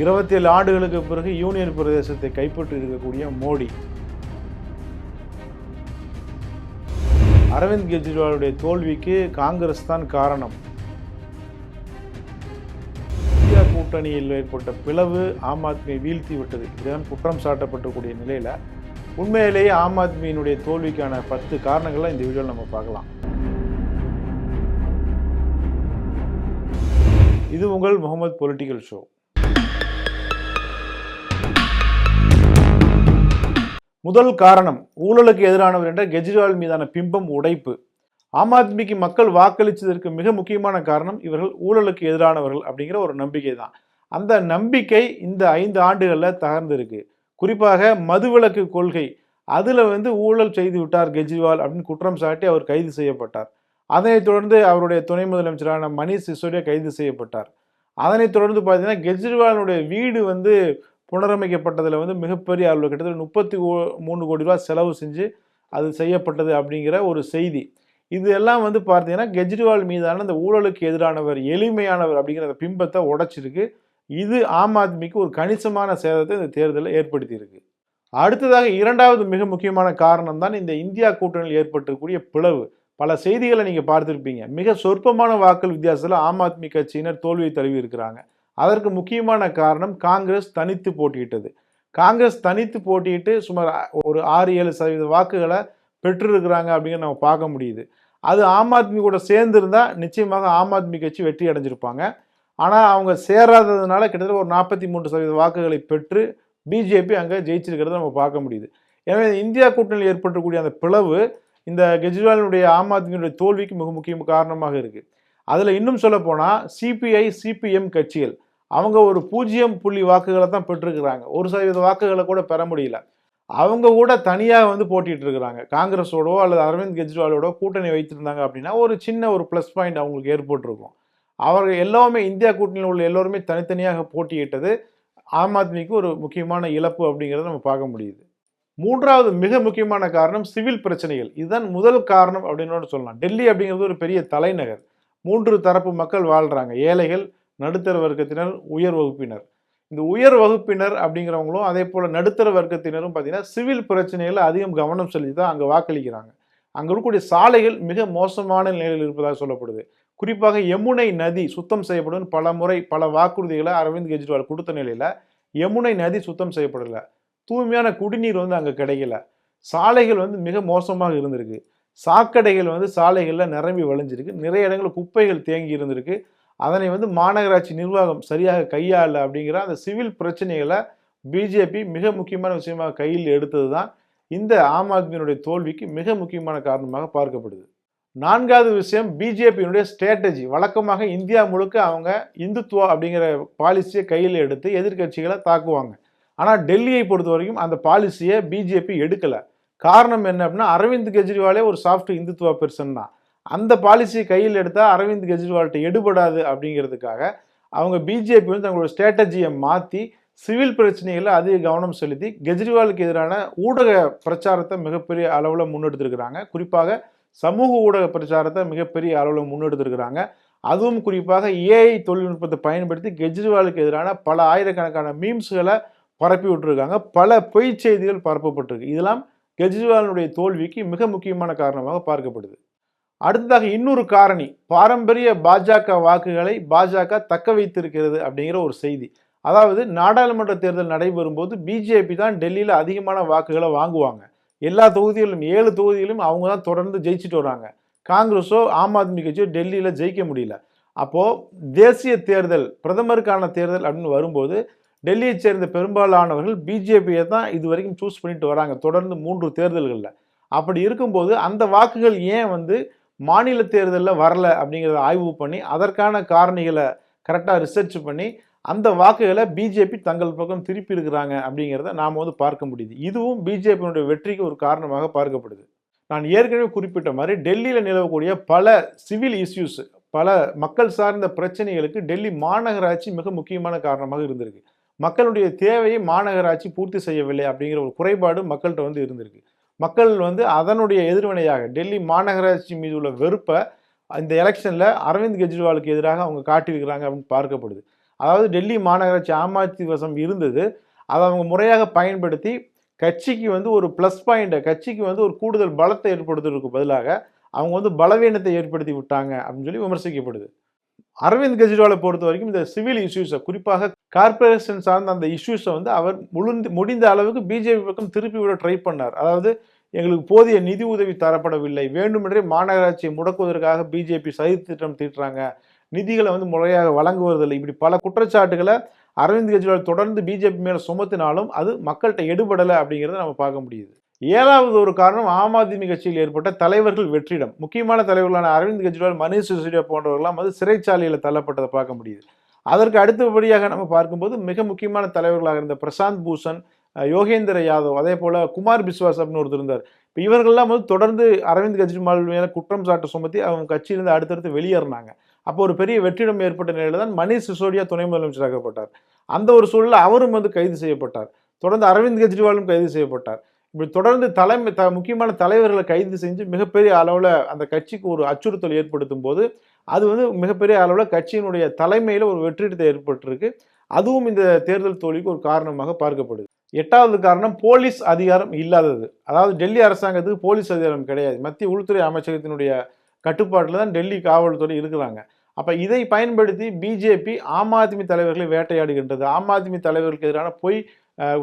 இருபத்தி ஏழு ஆண்டுகளுக்கு பிறகு யூனியன் பிரதேசத்தை கைப்பற்றி இருக்கக்கூடிய மோடி. அரவிந்த் கெஜ்ரிவாலுடைய தோல்விக்கு காங்கிரஸ் தான் காரணம். இந்தியா கூட்டணியில் ஏற்பட்ட பிளவு ஆம் ஆத்மியை வீழ்த்தி விட்டது. இதுதான் குற்றம் சாட்டப்பட்டக்கூடிய நிலையில் உண்மையிலேயே ஆம் ஆத்மியினுடைய தோல்விக்கான பத்து காரணங்களை இந்த வீடியோவில் நம்ம பார்க்கலாம். இது உங்கள் முகமது பொலிட்டிக்கல் ஷோ. முதல் காரணம் ஊழலுக்கு எதிரானவர் என்ற கெஜ்ரிவால் மீதான பிம்பம் உடைப்பு. ஆம் ஆத்மிக்கு மக்கள் வாக்களித்ததற்கு மிக முக்கியமான காரணம் இவர்கள் ஊழலுக்கு எதிரானவர்கள் அப்படிங்கிற ஒரு நம்பிக்கை தான் அந்த நம்பிக்கை இந்த ஐந்து ஆண்டுகளில் தகர்ந்திருக்கு. குறிப்பாக மதுவிலக்கு கொள்கை அதில் வந்து ஊழல் செய்து விட்டார் கெஜ்ரிவால் அப்படின்னு குற்றம் சாட்டி அவர் கைது செய்யப்பட்டார். அதனைத் தொடர்ந்து அவருடைய துணை முதலமைச்சரான மணீஷ் சிசோடியா கைது செய்யப்பட்டார். அதனைத் தொடர்ந்து பார்த்தீங்கன்னா கெஜ்ரிவாலுடைய வீடு வந்து புனரமைக்கப்பட்டதில் வந்து மிகப்பெரிய அளவு கிட்டத்தட்ட முப்பத்தி மூணு கோடி ரூபா செலவு செஞ்சு அது செய்யப்பட்டது அப்படிங்கிற ஒரு செய்தி. இது எல்லாம் வந்து பார்த்தீங்கன்னா கெஜ்ரிவால் மீதான இந்த ஊழலுக்கு எதிரானவர் எளிமையானவர் அப்படிங்கிற அந்த பிம்பத்தை உடைச்சிருக்கு. இது ஆம் ஆத்மிக்கு ஒரு கணிசமான சேதத்தை இந்த தேர்தலில் ஏற்படுத்தியிருக்கு. அடுத்ததாக இரண்டாவது மிக முக்கியமான காரணம் தான் இந்த இந்தியா கூட்டணியில் ஏற்பட்டிருக்கக்கூடிய பிளவு. பல செய்திகளை நீங்கள் பார்த்துருப்பீங்க. மிக சொற்பமான வாக்கள் வித்தியாசத்தில் ஆம் ஆத்மி கட்சியினர் தோல்வியை தழுவி இருக்கிறாங்க அதற்கு முக்கியமான காரணம் காங்கிரஸ் தனித்து போட்டியிட்டது. காங்கிரஸ் தனித்து போட்டியிட்டு சுமார் ஒரு ஆறு ஏழு சதவீத வாக்குகளை பெற்றிருக்கிறாங்க அப்படிங்கிற நம்ம பார்க்க முடியுது. அது ஆம் ஆத்மி கூட சேர்ந்திருந்தா நிச்சயமாக ஆம் ஆத்மி கட்சி வெற்றி அடைஞ்சிருப்பாங்க. ஆனால் அவங்க சேராததுனால கிட்டத்தட்ட ஒரு நாற்பத்தி மூன்று சதவீத வாக்குகளை பெற்று பிஜேபி அங்கே ஜெயிச்சிருக்கிறத நம்ம பார்க்க முடியுது. எனவே இந்தியா கூட்டணியில் ஏற்பட்டக்கூடிய அந்த பிளவு இந்த கெஜ்ரிவாலினுடைய ஆம் ஆத்மியினுடைய தோல்விக்கு மிக முக்கிய காரணமாக இருக்குது அதில் இன்னும் சொல்ல போனால் சிபிஐ சிபிஎம் கட்சிகள் அவங்க ஒரு பூஜ்ஜியம் புள்ளி வாக்குகளை தான் பெற்றிருக்கிறாங்க. ஒரு சதவீத வாக்குகளை கூட பெற முடியல. அவங்க கூட தனியாக வந்து போட்டிட்டு இருக்கிறாங்க. காங்கிரஸோடோ அல்லது அரவிந்த் கெஜ்ரிவாலோட கூட்டணி வைத்திருந்தாங்க அப்படின்னா ஒரு சின்ன ஒரு ப்ளஸ் பாயிண்ட் அவங்களுக்கு ஏற்பட்டிருக்கும். அவர்கள் எல்லாமே இந்தியா கூட்டணியில் உள்ள எல்லோருமே தனித்தனியாக போட்டியிட்டது ஆம் ஆத்மிக்கு ஒரு முக்கியமான இழப்பு அப்படிங்கிறத நம்ம பார்க்க முடியுது. மூன்றாவது மிக முக்கியமான காரணம் சிவில் பிரச்சனைகள். இதுதான் முதல் காரணம் அப்படின்னு சொல்லலாம். டெல்லி அப்படிங்கிறது ஒரு பெரிய தலைநகர். மூன்று தரப்பு மக்கள் வாழ்கிறாங்க ஏழைகள் நடுத்தர வர்க்கத்தினர் உயர் வகுப்பினர். இந்த உயர் வகுப்பினர் அப்படிங்கிறவங்களும் அதே போல் நடுத்தர வர்க்கத்தினரும் பார்த்தீங்கன்னா சிவில் பிரச்சனைகளில் அதிகம் கவனம் செலுத்தி தான் அங்கே வாக்களிக்கிறாங்க. அங்கே இருக்கக்கூடிய சாலைகள் மிக மோசமான நிலையில் இருப்பதாக சொல்லப்படுது. குறிப்பாக யமுனை நதி சுத்தம் செய்யப்படும் பல முறை பல வாக்குறுதிகளை அரவிந்த் கெஜ்ரிவால் கொடுத்த நிலையில் யமுனை நதி சுத்தம் செய்யப்படலை. தூய்மையான குடிநீர் வந்து அங்கே கிடைக்கல. சாலைகள் வந்து மிக மோசமாக இருந்திருக்கு. சாக்கடைகள் வந்து சாலைகளில் நிரம்பி வழிஞ்சிருக்கு. நிறைய இடங்களில் குப்பைகள் தேங்கி இருந்திருக்கு. அதனை வந்து மாநகராட்சி நிர்வாகம் சரியாக கையாள அப்படிங்கிற அந்த சிவில் பிரச்சனைகளை பிஜேபி மிக முக்கியமான விஷயமாக கையில் எடுத்தது தான் இந்த ஆம் ஆத்மியினுடைய தோல்விக்கு மிக முக்கியமான காரணமாக பார்க்கப்படுது. நான்காவது விஷயம் பிஜேபியினுடைய ஸ்ட்ராட்டஜி வழக்கமாக இந்தியா முழுக்க அவங்க இந்துத்துவா அப்படிங்கிற பாலிசியை கையில் எடுத்து எதிர்கட்சிகளை தாக்குவாங்க. ஆனால் டெல்லியை பொறுத்த வரைக்கும் அந்த பாலிசியை பிஜேபி எடுக்கலை. காரணம் என்ன அப்படின்னா அரவிந்த் கெஜ்ரிவாலே ஒரு சாஃப்ட் இந்துத்துவா பெர்சன் தான். அந்த பாலிசியை கையில் எடுத்தால் அரவிந்த் கெஜ்ரிவால்கிட்ட எடுபடாது அப்படிங்கிறதுக்காக அவங்க பிஜேபி வந்து தங்களோட ஸ்ட்ராட்டஜியை மாற்றி சிவில் பிரச்சனைகளில் அதிக கவனம் செலுத்தி கெஜ்ரிவாலுக்கு எதிரான ஊடக பிரச்சாரத்தை மிகப்பெரிய அளவில் முன்னெடுத்திருக்கிறாங்க. குறிப்பாக சமூக ஊடக பிரச்சாரத்தை மிகப்பெரிய அளவில் முன்னெடுத்திருக்கிறாங்க. அதுவும் குறிப்பாக ஏஐ தொழில்நுட்பத்தை பயன்படுத்தி கெஜ்ரிவாலுக்கு எதிரான பல ஆயிரக்கணக்கான மீம்ஸ்களை பரப்பி விட்டுருக்காங்க பல பொய் செய்திகள் பரப்பப்பட்டிருக்கு. இதெல்லாம் கெஜ்ரிவாலினுடைய தோல்விக்கு மிக முக்கியமான காரணமாக பார்க்கப்படுது. அடுத்ததாக இன்னொரு காரணி பாரம்பரிய பாஜக வாக்குகளை பாஜக தக்க வைத்திருக்கிறது அப்படிங்கிற ஒரு செய்தி. அதாவது நாடாளுமன்ற தேர்தல் நடைபெறும் போது பிஜேபி தான் டெல்லியில் அதிகமான வாக்குகளை வாங்குவாங்க. எல்லா தொகுதிகளிலும் ஏழு தொகுதிகளிலும் அவங்க தான் தொடர்ந்து ஜெயிச்சுட்டு வராங்க. காங்கிரஸோ ஆம் ஆத்மி கட்சியோ டெல்லியில் ஜெயிக்க முடியல. அப்போது தேசிய தேர்தல் பிரதமருக்கான தேர்தல் அப்படின்னு வரும்போது டெல்லியை சேர்ந்த பெரும்பாலானவர்கள் பிஜேபியை தான் இது வரைக்கும் சூஸ் பண்ணிட்டு வராங்க தொடர்ந்து மூன்று தேர்தல்களில். அப்படி இருக்கும்போது அந்த வாக்குகள் ஏன் வந்து மாநில தேர்தலில் வரல அப்படிங்கிறத ஆய்வு பண்ணி அதற்கான காரணிகளை கரெக்டாக ரிசர்ச் பண்ணி அந்த வாக்குகளை பிஜேபி தங்கள் பக்கம் திருப்பி இருக்கிறாங்க அப்படிங்கிறத நாம் வந்து பார்க்க முடியுது. இதுவும் பிஜேபியினுடைய வெற்றிக்கு ஒரு காரணமாக பார்க்கப்படுது. நான் ஏற்கனவே குறிப்பிட்ட மாதிரி டெல்லியில் நிலவக்கூடிய பல சிவில் இஷ்யூஸ் பல மக்கள் சார்ந்த பிரச்சனைகளுக்கு டெல்லி மாநகராட்சி மிக முக்கியமான காரணமாக இருந்திருக்கு. மக்களுடைய தேவையை மாநகராட்சி பூர்த்தி செய்யவில்லை அப்படிங்கிற ஒரு குறைபாடு மக்கள்கிட்ட வந்து இருந்திருக்கு. மக்கள் வந்து அதனுடைய எதிர்வினையாக டெல்லி மாநகராட்சி மீது உள்ள வெறுப்பை இந்த எலெக்ஷனில் அரவிந்த் கெஜ்ரிவாலுக்கு எதிராக அவங்க காட்டியிருக்கிறாங்க அப்படின்னு பார்க்கப்படுது. அதாவது டெல்லி மாநகராட்சி ஆம் ஆத்மி வசம் இருந்தது. அதை அவங்க முறையாக பயன்படுத்தி கட்சிக்கு வந்து ஒரு ப்ளஸ் பாயிண்ட்டை கட்சிக்கு வந்து ஒரு கூடுதல் பலத்தை ஏற்படுத்துறதுக்கு பதிலாக அவங்க வந்து பலவீனத்தை ஏற்படுத்தி விட்டாங்க அப்படின்னு சொல்லி விமர்சிக்கப்படுது. அரவிந்த் கெஜ்ரிவாலை பொறுத்த வரைக்கும் இந்த சிவில் இஷ்யூஸை குறிப்பாக கார்பரேஷன் சார்ந்த அந்த இஷ்யூஸை வந்து அவர் முழுந்து முடிந்த அளவுக்கு பிஜேபி பக்கம் திருப்பி விட ட்ரை பண்ணார். அதாவது எங்களுக்கு போதிய நிதி உதவி தரப்படவில்லை. வேண்டுமென்றே மாநகராட்சியை முடக்குவதற்காக பிஜேபி சதி திட்டம் தீட்டுறாங்க. நிதிகளை வந்து முறையாக வழங்குவதில்லை. இப்படி பல குற்றச்சாட்டுகளை அரவிந்த் கெஜ்ரிவால் தொடர்ந்து பிஜேபி மேலே சுமத்தினாலும் அது மக்கள்கிட்ட எடுபடலை அப்படிங்கிறத நம்ம பார்க்க முடியுது. ஏழாவது ஒரு காரணம் ஆம் ஆத்மி கட்சியில் ஏற்பட்ட தலைவர்கள் வெற்றிடம். முக்கியமான தலைவர்களான அரவிந்த் கெஜ்ரிவால் மனிஷ் சிசோடியா போன்றவர்கள்லாம் வந்து சிறைச்சாலையில் தள்ளப்பட்டதை பார்க்க முடியுது. அதற்கு அடுத்தபடியாக நம்ம பார்க்கும்போது மிக முக்கியமான தலைவர்களாக இருந்த பிரசாந்த் பூஷன் யோகேந்திர யாதவ் அதே போல குமார் பிஸ்வாஸ் அப்படின்னு ஒருத்தர் இருந்தார். இப்போ இவர்கள்லாம் வந்து தொடர்ந்து அரவிந்த் கெஜ்ரிவால் மேலே குற்றம் சாட்டு சுமத்தி அவங்க கட்சியிலிருந்து அடுத்தடுத்து வெளியேறினாங்க. அப்போ ஒரு பெரிய வெற்றிடம் ஏற்பட்ட நிலையில் தான் மணீஷ் சிசோடியா துணை முதலமைச்சராகப்பட்டார் அந்த ஒரு சூழலில் அவரும் வந்து கைது செய்யப்பட்டார். தொடர்ந்து அரவிந்த் கெஜ்ரிவாலும் கைது செய்யப்பட்டார். இப்படி தொடர்ந்து தலைமை த முக்கியமான தலைவர்களை கைது செஞ்சு மிகப்பெரிய அளவில் அந்த கட்சிக்கு ஒரு அச்சுறுத்தல் ஏற்படுத்தும் போது அது வந்து மிகப்பெரிய அளவில் கட்சியினுடைய தலைமையில் ஒரு வெற்றிடத்தை ஏற்பட்டிருக்கு. அதுவும் இந்த தேர்தல் தோல்விக்கு ஒரு காரணமாக பார்க்கப்படுது. எட்டாவது காரணம் போலீஸ் அதிகாரம் இல்லாதது. அதாவது டெல்லி அரசாங்கத்துக்கு போலீஸ் அதிகாரம் கிடையாது. மத்திய உள்துறை அமைச்சகத்தினுடைய கட்டுப்பாட்டில் தான் டெல்லி காவல்துறை இருக்கிறாங்க. அப்போ இதை பயன்படுத்தி பிஜேபி ஆம் ஆத்மி தலைவர்களை வேட்டையாடுகின்றது. ஆம் ஆத்மி தலைவர்களுக்கு எதிரான பொய்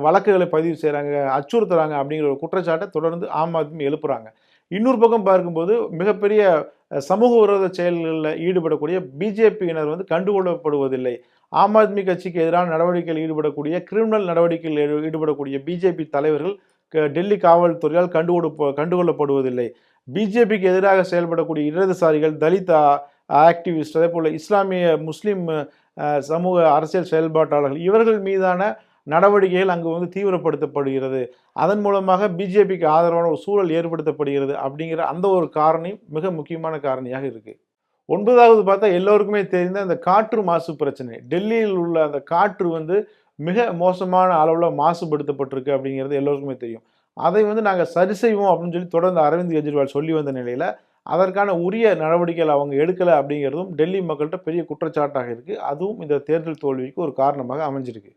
வழக்குகளை பதிவு செய்கிறாங்க அச்சுறுத்துறாங்க அப்படிங்கிற ஒரு குற்றச்சாட்டை தொடர்ந்து ஆம் ஆத்மி எழுப்புறாங்க. இன்னொரு பக்கம் பார்க்கும்போது மிகப்பெரிய சமூக விரோத செயல்களில் ஈடுபடக்கூடிய பிஜேபியினர் வந்து கண்டுகொள்ளப்படுவதில்லை. ஆம் ஆத்மி கட்சிக்கு எதிரான நடவடிக்கையில் ஈடுபடக்கூடிய கிரிமினல் நடவடிக்கையில் ஈடுபடக்கூடிய பிஜேபி தலைவர்கள் க- டெல்லி காவல்துறையால் கண்டுகொடு கண்டுகொள்ளப்படுவதில்லை. பிஜேபிக்கு எதிராக செயல்படக்கூடிய இடதுசாரிகள் தலிதா ஆக்டிவிஸ்ட் அதே போல் இஸ்லாமிய முஸ்லீம் சமூக அரசியல் செயல்பாட்டாளர்கள் இவர்கள் மீதான நடவடிக்கைகள் அங்கு வந்து தீவிரப்படுத்தப்படுகிறது. அதன் மூலமாக பிஜேபிக்கு ஆதரவான ஒரு சூழல் ஏற்படுத்தப்படுகிறது அப்படிங்கிற அந்த ஒரு காரணி மிக முக்கியமான காரணியாக இருக்குது ஒன்பதாவது பார்த்தா எல்லோருக்குமே தெரிந்த அந்த காற்று மாசு பிரச்சனை. டெல்லியில் உள்ள அந்த காற்று வந்து மிக மோசமான அளவில் மாசுபடுத்தப்பட்டிருக்கு அப்படிங்கிறது எல்லோருக்குமே தெரியும். அதை வந்து நாங்கள் சரி செய்வோம் அப்படின்னு சொல்லி தொடர்ந்து அரவிந்த் கெஜ்ரிவால் சொல்லி வந்த நிலையில் அதற்கான உரிய நடவடிக்கைகள் அவங்க எடுக்கலை அப்படிங்கிறதும் டெல்லி மக்கள்கிட்ட பெரிய குற்றச்சாட்டாக இருக்குது அதுவும் இந்த தேர்தல் தோல்விக்கு ஒரு காரணமாக அமைஞ்சிருக்கு.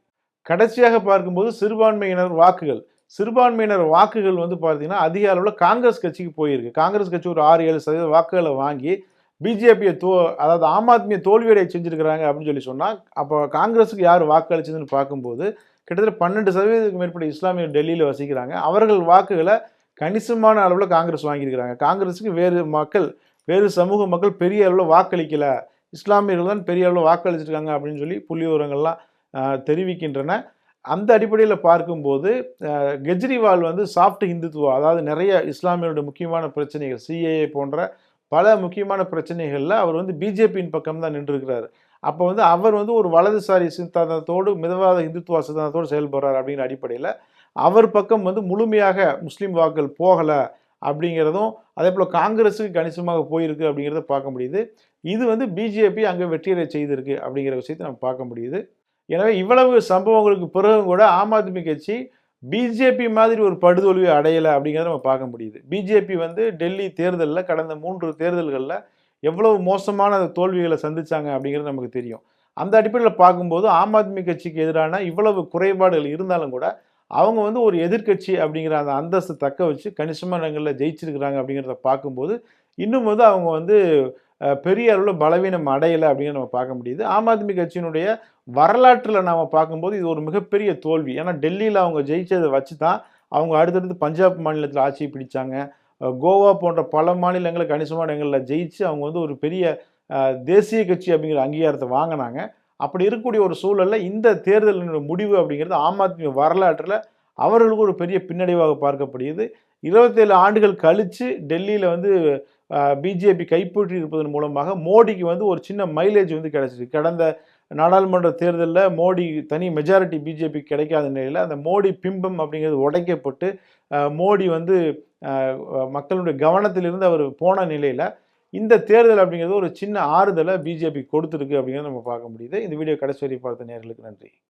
கடைசியாக பார்க்கும்போது சிறுபான்மையினர் வாக்குகள். சிறுபான்மையினர் வாக்குகள் வந்து பார்த்தீங்கன்னா அதிக அளவில் காங்கிரஸ் கட்சிக்கு போயிருக்கு. காங்கிரஸ் கட்சி ஒரு ஆறு ஏழு சதவீத வாக்குகளை வாங்கி பிஜேபியை தோ அதாவது ஆம் ஆத்மியை தோல்வியடைய செஞ்சுருக்கிறாங்க அப்படின்னு சொல்லி சொன்னால் அப்போ காங்கிரஸுக்கு யார் வாக்களிச்சதுன்னு பார்க்கும்போது கிட்டத்தட்ட பன்னெண்டு சதவீதத்துக்கு மேற்பட்ட இஸ்லாமியர் டெல்லியில் வசிக்கிறாங்க. அவர்கள் வாக்குகளை கணிசமான அளவில் காங்கிரஸ் வாங்கியிருக்கிறாங்க. காங்கிரஸுக்கு வேறு மக்கள் வேறு சமூக மக்கள் பெரிய அளவில் வாக்களிக்கலை. இஸ்லாமியர்கள் தான் பெரிய அளவில் வாக்களிச்சிருக்காங்க அப்படின்னு சொல்லி புள்ளி விவரங்கள்லாம் தெரிவிக்கின்றன. அந்த அடிப்படையில் பார்க்கும்போது கெஜ்ரிவால் வந்து சாஃப்ட் இந்துத்துவா அதாவது நிறைய இஸ்லாமியருடைய முக்கியமான பிரச்சனைகள் சிஏஏ போன்ற பல முக்கியமான பிரச்சனைகளில் அவர் வந்து பிஜேபியின் பக்கம் தான் நின்றுருக்கிறார். அப்போ வந்து அவர் வந்து ஒரு வலதுசாரி சித்தாந்தத்தோடு மிதவாத இந்துத்துவ சித்தாந்தத்தோடு செயல்படுறார் அப்படிங்கிற அடிப்படையில் அவர் பக்கம் வந்து முழுமையாக முஸ்லீம் வாக்குகள் போகலை அப்படிங்கிறதும் அதே போல் காங்கிரஸுக்கு கணிசமாக போயிருக்கு அப்படிங்கிறத பார்க்க முடியுது. இது வந்து பிஜேபி அங்கே வெற்றியடை செய்திருக்கு அப்படிங்கிற விஷயத்தை நம்ம பார்க்க முடியுது. எனவே இவ்வளவு சம்பவங்களுக்கு பிறகும் கூட ஆம் ஆத்மி கட்சி பிஜேபி மாதிரி ஒரு படுதோல்வி அடையலை அப்படிங்கிறத நம்ம பார்க்க முடியுது. பிஜேபி வந்து டெல்லி தேர்தலில் கடந்த மூன்று தேர்தல்களில் எவ்வளவு மோசமான தோல்விகளை சந்திச்சாங்க அப்படிங்கிறது நமக்கு தெரியும். அந்த அடிப்படையில் பார்க்கும்போது ஆம் ஆத்மி கட்சிக்கு எதிரான இவ்வளவு குறைபாடுகள் இருந்தாலும் கூட அவங்க வந்து ஒரு எதிர்க்கட்சி அப்படிங்கிற அந்த அந்தஸ்து தக்க வச்சு கணிசமான இடங்களில் ஜெயிச்சிருக்கிறாங்க அப்படிங்கிறத பார்க்கும்போது இன்னும் வந்து அவங்க வந்து பெரிய அளவில் பலவீனம் அடையலை அப்படிங்கிற நம்ம பார்க்க முடியுது. ஆம் ஆத்மி கட்சியினுடைய வரலாற்றில் நாம் பார்க்கும்போது இது ஒரு மிகப்பெரிய தோல்வி. ஏன்னா டெல்லியில் அவங்க ஜெயிச்சதை வச்சு தான் அவங்க அடுத்தடுத்து பஞ்சாப் மாநிலத்தில் ஆட்சியை பிடிச்சாங்க. கோவா போன்ற பல மாநிலங்களில் கணிசமான இடங்களில் ஜெயிச்சு அவங்க வந்து ஒரு பெரிய தேசிய கட்சி அப்படிங்கிற அங்கீகாரத்தை வாங்கினாங்க. அப்படி இருக்கக்கூடிய ஒரு சூழலில் இந்த தேர்தலினுடைய முடிவு அப்படிங்கிறது ஆம் ஆத்மி வரலாற்றில் அவர்களுக்கு ஒரு பெரிய பின்னடைவாக பார்க்கப்படுகிறது. இருபத்தேழு ஆண்டுகள் கழித்து டெல்லியில் வந்து பிஜேபி கைப்பற்றி இருப்பதன் மூலமாக மோடிக்கு வந்து ஒரு சின்ன மைலேஜ் வந்து கிடைச்சிருக்கு. கடந்த நாடாளுமன்ற தேர்தலில் மோடி தனி மெஜாரிட்டி பிஜேபி கிடைக்காத நிலையில் அந்த மோடி பிம்பம் அப்படிங்கிறது உடைக்கப்பட்டு மோடி வந்து மக்களுடைய கவனத்திலிருந்து அவர் போன நிலையில் இந்த தேர்தல் அப்படிங்கிறது ஒரு சின்ன ஆறுதலை பிஜேபி கொடுத்துருக்கு அப்படிங்கிறத நம்ம பார்க்க முடியுது. இந்த வீடியோ கடைசி வரை பார்த்த நேர்களுக்கு நன்றி.